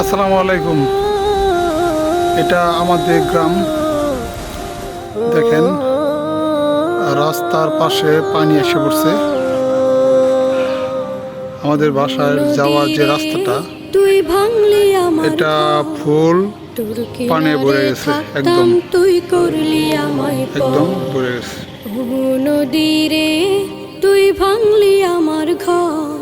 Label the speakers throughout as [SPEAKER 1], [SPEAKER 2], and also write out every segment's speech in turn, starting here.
[SPEAKER 1] আসসালামু আলাইকুম। এটা আমাদের গ্রাম। দেখেন রাস্তার পাশে পানি এসে পড়ছে। আমাদের বাসায় যাওয়ার যে রাস্তাটা এটা ফুল পানে ভরে গেছে, একদম।
[SPEAKER 2] তুই করলি আমায়
[SPEAKER 1] একদম ভরে গেছে।
[SPEAKER 2] নদীরে তুই ভাঙলি আমার ঘর।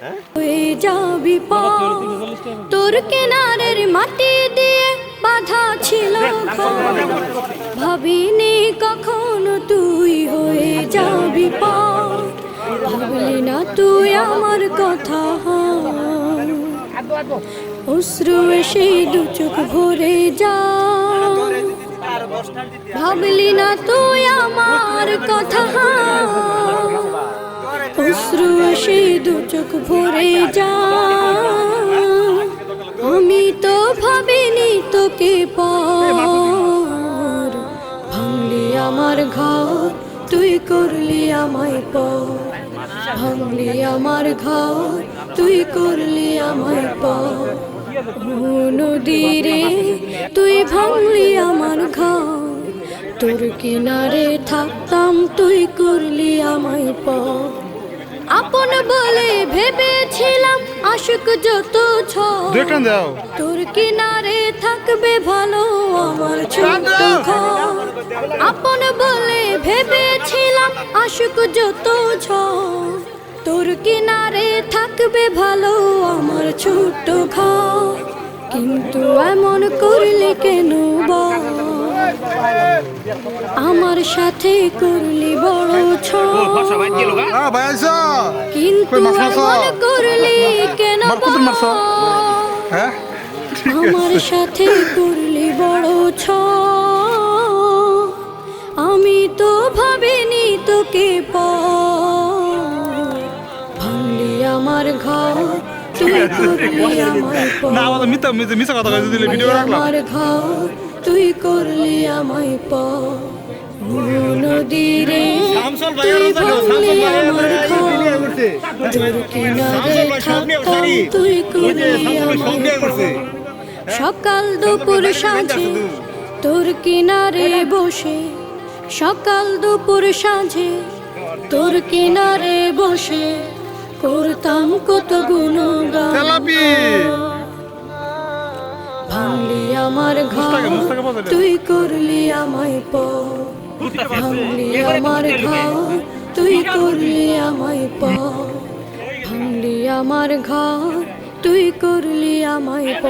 [SPEAKER 2] হয়ে? যাবি প তোর কেনারের মাটি দিয়ে বাধা ছিল ভাবিনি কখনো তুই হয়ে যাবি প ভাবলি না তুই আমার কথা অশ্রু এসে দু চোখ ভরে যা। ভাবলি না তুই আমার কথা এসে দু চোখ ভরে যা আমি তো ভাবিনি তোকে পর। ভাঙলি আমার ঘর তুই করলি আমায় পর। ভাঙলি আমার ঘর তুই করলি আমায় পর। নদীরে তুই ভাঙলি আমার ঘর। তোর কিনারে থাকতাম তুই করলি আমায় পর। আপন বলে ভেবেছিলাম আশুক যত ছ
[SPEAKER 1] দাও।
[SPEAKER 2] তোর কিনারে থাকবে ভালো আমার ঘর। আপন বলে ভেবেছিলাম আশুক যত ছ তোর কিনারে থাকবে ভালো আমার ছোট্ট ঘর। কিন্তু এমন করলে কেন? আমার সাথে করলি বড় ছ
[SPEAKER 1] হ্যাঁ? আইসা
[SPEAKER 2] কিন্তু করলি কেন?
[SPEAKER 1] হ্যাঁ?
[SPEAKER 2] আমার সাথে করলি বড় ছ আমি তো ভাবিনি তোকে প ভাঙলি আমার ঘর তুই করলি আমায়
[SPEAKER 1] না আমাদের মিথ্যা কথা দিলে ভিডিও রাখলাম।
[SPEAKER 2] আমার ঘর তুই করলি আমায় প নদীরে তুই ভাঙলি আমার কিনারে থাকতাম তুই করলি আমায় সকাল দুপুর সাঁঝে তোর কিনারে বসে সকাল দুপুর সাঁঝে তোর কিনারে বসে করতাম কত গুণগান। ভাঙলি আমার ঘর। তুই করলি আমায় প ভাঙলি আমার ঘর তুই করলি আমায় প ভাঙলি আমার ঘর তুই করলি আমায় প